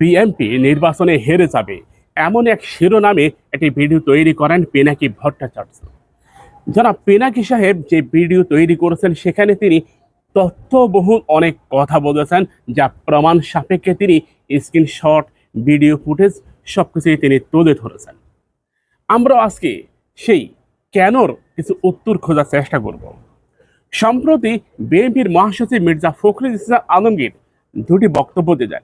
BNP নির্বাচনে হেরে যাবে। এমন এক শিরোনামে একটি ভিডিও তৈরি করেন পিনাকি ভট্টাচার্য। যারা পিনাকি সাহেব যে ভিডিও তৈরি করেছেন, সেখানে তিনি তথ্যবহুল অনেক কথা বলেছেন, যা প্রমাণ সাপেক্ষে তিনি স্ক্রিনশট, ভিডিও ফুটেজ সবকিছুই তিনি তুলে ধরেছেন। আমরা আজকে সেই কেনর কিছু উত্তর খোঁজার চেষ্টা করব। সম্প্রতি বিএনপির মহাসচিব মির্জা ফখরুল ইসলাম আলমগীর দুটি বক্তব্য দিলেন।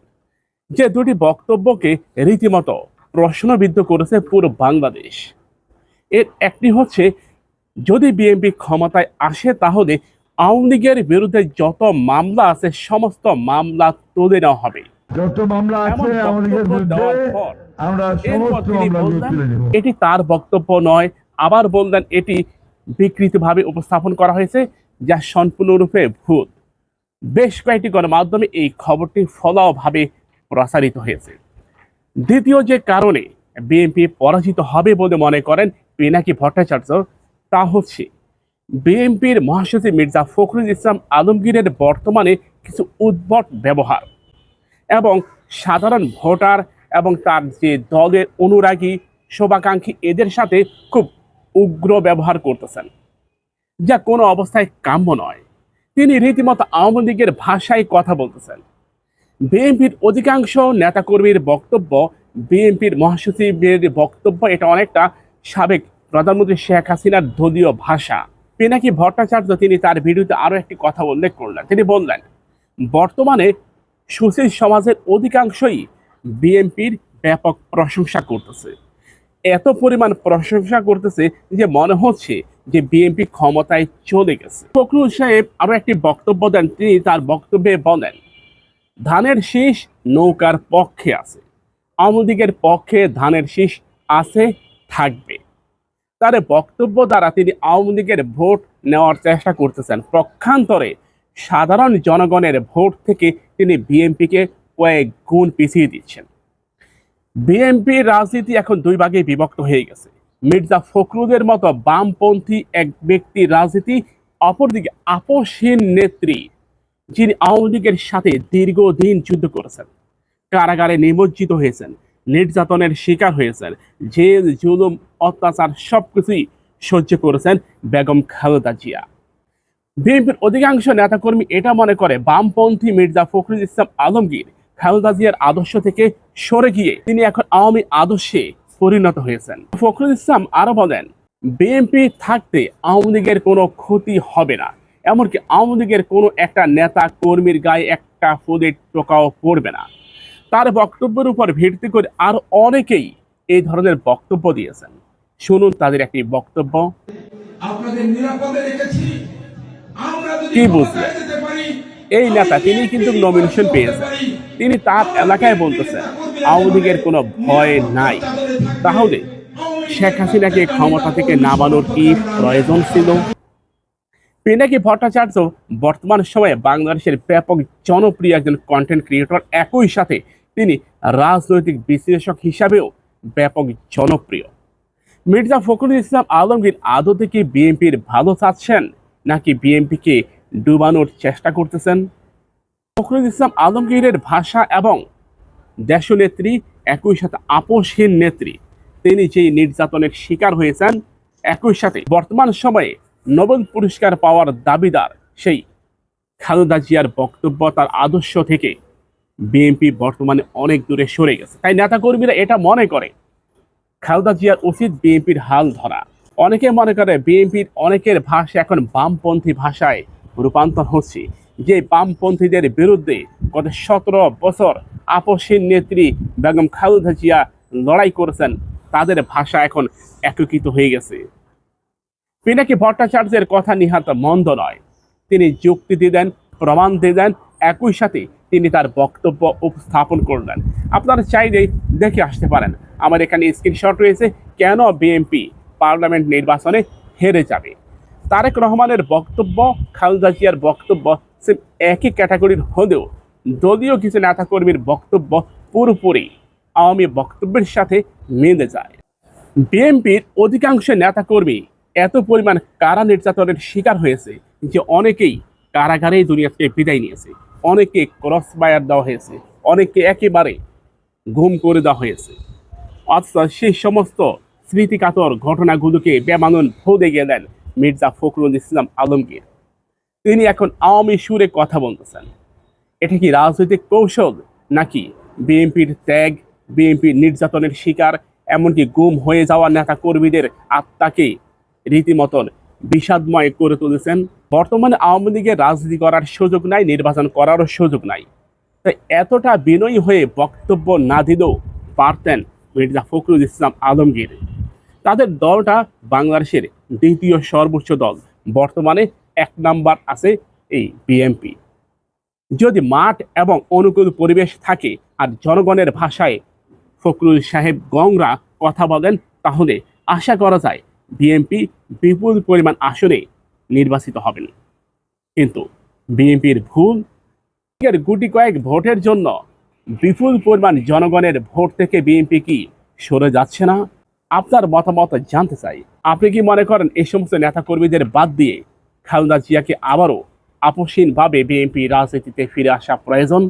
যে দুটি বক্তব্যকে রীতিমতো প্রশ্নবিদ্ধ করেছে পুরো বাংলাদেশ। এর একটি হচ্ছে যদি বিএনপি ক্ষমতায় আসে তাহলে আওয়ামী লীগের বিরুদ্ধে যত মামলা আছে সমস্ত মামলা তুলে নেওয়া হবে। এটি তার বক্তব্য নয় আবার বললেন এটি বিকৃতভাবে উপস্থাপন করা হয়েছে যা সম্পূর্ণরূপে ভূত বেশ কয়েকটি গণমাধ্যমে এই খবরটি ফলাওভাবে প্রসারিত হয়েছে। দ্বিতীয় যে কারণে বিএনপি পরাজিত হবে বলে মনে করেন পিনাকি ভট্টাচার্য, তা হচ্ছে বিএনপির মহাসচিব মির্জা ফখরুল ইসলাম আলমগীরের বর্তমানে কিছু উদ্ভট ব্যবহার এবং সাধারণ ভোটার এবং তার যে দলের অনুরাগী, শোভাকাঙ্ক্ষী, এদের সাথে খুব উগ্র ব্যবহার করতেছেন। যা কোনো অবস্থায় কাম্য নয়। তিনি রীতিমতো আওয়ামী লীগের ভাষায় কথা বলতেছেন। বিএনপির অধিকাংশ নেতাকর্মীর বক্তব্য, বিএনপির মহাসচিবের বক্তব্য, এটা অনেকটা সাবেক প্রধানমন্ত্রী শেখ হাসিনার দলীয় ভাষা। পিনাকি ভট্টাচার্য তিনি তার ভিডিওতে আরও একটি কথা উল্লেখ করলেন। তিনি বললেন, বর্তমানে সুশীল সমাজের অধিকাংশই বিএনপির ব্যাপক প্রশংসা করতেছে। এত পরিমাণ প্রশংসা করতেছে যে মনে হচ্ছে যে বিএনপি ক্ষমতায় চলে গেছে। ফখরুল সাহেব আরও একটি বক্তব্য দেন। তিনি তার বক্তব্যে বলেন ধানের শীষ নৌকার পক্ষে আছে। আওয়ামী লীগের পক্ষে ধানের শীষ আছে, থাকবে। তার বক্তব্য দ্বারা তিনি আওয়ামী লীগের ভোট নেওয়ার চেষ্টা করতেছেন। পক্ষান্তরে সাধারণ জনগণের ভোট থেকে তিনি বিএনপিকে কয়েক গুণ পিছিয়ে দিচ্ছেন। বিএনপির রাজনীতি এখন দুই ভাগে বিভক্ত হয়ে গেছে। মির্জা ফখরুলের মতো বামপন্থী এক ব্যক্তির রাজনীতি, অপরদিকে আপোষহীন নেত্রী যিনি আওয়ামী লীগের সাথে দীর্ঘদিন যুদ্ধ করেছেন, কারাগারে নিমজ্জিত হয়েছেন, নির্যাতনের শিকার হয়েছেন, জেল, জুলুম, অত্যাচার সবকিছুই সহ্য করেছেন বেগম খালেদা জিয়া। বিএনপির অধিকাংশ নেতাকর্মী এটা মনে করে, বামপন্থী মির্জা ফখরুল ইসলাম আলমগীর খালেদা জিয়ার আদর্শ থেকে সরে গিয়ে তিনি এখন আওয়ামী আদর্শে পরিণত হয়েছেন। ফখরুল ইসলাম আরও বলেন, বিএনপি থাকতে আওয়ামী লীগের কোনো ক্ষতি হবে না। এমনকি আওয়ামী লীগের কোনো একটা নেতা কর্মীর গায়ে একটা ফুলের টোকাও পড়বে না। তার বক্তব্যের উপর ভিত্তি করে আর অনেকেই এই ধরনের বক্তব্য দিয়েছেন। শুনুন তাদের একটি বক্তব্য। আপনাদের নিরাপদে রেখেছি। আমরা যদি কি বুঝলেন? এই নেতা তিনি কিন্তু নমিনেশন পেয়েছেন। তিনি তার এলাকায় বলতেছেন আওয়ামী লীগের কোনো ভয় নাই। তাহলে শেখ হাসিনাকে ক্ষমতা থেকে নামানোর কি প্রয়োজন ছিল? পিনাকি ভট্টাচার্য বর্তমান সময়ে বাংলাদেশের ব্যাপক জনপ্রিয় একজন কন্টেন্ট ক্রিয়েটর একই সাথে তিনি রাজনৈতিক বিশ্লেষক হিসাবেও ব্যাপক জনপ্রিয়। মির্জা ফখরুল ইসলাম আলমগীর আদতে কি বিএনপির ভালো চাচ্ছেন নাকি বিএনপিকে ডুবানোর চেষ্টা করতেছেন? ফখরুল ইসলাম আলমগীরের ভাষা এবং দেশনেত্রী, একই সাথে আপোষহীন নেত্রী। তিনি যেই নির্যাতনের শিকার হয়েছেন, একই সাথে বর্তমান সময়ে নোবেল পুরস্কার পাওয়ার দাবিদার সেই খালেদা জিয়ার বক্তব্য তার আদর্শ থেকে বিএনপি বর্তমানে অনেক দূরে সরে গেছে। তাই নেতাকর্মীরা এটা মনে করে। খালেদা জিয়ার উচিত বিএনপির হাল ধরা। অনেকে মনে করে বিএনপির অনেকের ভাষা এখন বামপন্থী ভাষায় রূপান্তর হচ্ছে। যে বামপন্থীদের বিরুদ্ধে গত সতেরো বছর আপসীন নেত্রী বেগম খালেদা জিয়া লড়াই করেছেন, তাদের ভাষা এখন একীকৃত হয়ে গেছে। পিনাকি ভট্টাচার্যের কথা নিহাত মন্দ নয়? তিনি যুক্তি দিয়ে দেন প্রমাণ দিয়ে দেন একই সাথে তিনি তার বক্তব্য উপস্থাপন করলেন। আপনারা চাইলেই দেখে আসতে পারেন। আমার এখানে স্ক্রিনশট রয়েছে, কেন বিএনপি পার্লামেন্ট নির্বাচনে হেরে যাবে? তারেক রহমানের বক্তব্য, খালেদা জিয়ার বক্তব্য সেম একই ক্যাটাগরির হলেও দলীয় কিছু নেতাকর্মীর বক্তব্য পুরোপুরি আওয়ামী বক্তব্যের সাথে মিলে যায়। বিএনপির অধিকাংশ নেতাকর্মী এত পরিমাণ কারা নির্যাতনের শিকার হয়েছে যে অনেকেই কারাগারেই দুনিয়া থেকে বিদায় নিয়েছে, অনেকে ক্রস বায়ার দেওয়া হয়েছে অনেকে একেবারে গুম করে দেওয়া হয়েছে। আচ্ছা সেই সমস্ত স্মৃতিকাতর ঘটনাগুলোকে বেমানুন ভুলে গেলেন মির্জা ফখরুল ইসলাম আলমগীর। তিনি এখন আওয়ামী সুরে কথা বলতেছেন। এটা কি রাজনৈতিক কৌশল নাকি বিএনপির ত্যাগ, বিএনপির নির্যাতনের শিকার, এমনকি গুম হয়ে যাওয়া নেতা কর্মীদের আত্মাকে রীতিমতন বিষাদময় করে তুলেছেন। বর্তমানে আওয়ামী লীগের রাজনীতি করার সুযোগ নাই, নির্বাচন করারও সুযোগ নাই। তাই এতটা বিনয়ী হয়ে বক্তব্য না দিলেও পারতেন মির্জা ফখরুল ইসলাম আলমগীর। তাদের দলটা বাংলাদেশের দ্বিতীয় সর্বোচ্চ দল। বর্তমানে এক নাম্বার আছে এই বিএনপি। যদি মাঠ এবং অনুকূল পরিবেশ থাকে আর জনগণের ভাষায় ফখরুল সাহেব গংরা কথা বলেন, তাহলে আশা করা যায় বিএনপি বিপুল পরিমাণ আসনে নির্বাচিত হবেন। কিন্তু বিএনপির ভুল গুটি কয়েক ভোটের জন্য বিপুল পরিমাণ জনগণের ভোট থেকে বিএনপি কি সরে যাচ্ছে না? আপনার মতামত জানতে চাই। আপনি কি মনে করেন এই সমস্ত নেতাকর্মীদের বাদ দিয়ে খালেদা জিয়াকে আবারও আপসীনভাবে বিএনপি রাজনীতিতে ফিরে আসা প্রয়োজন?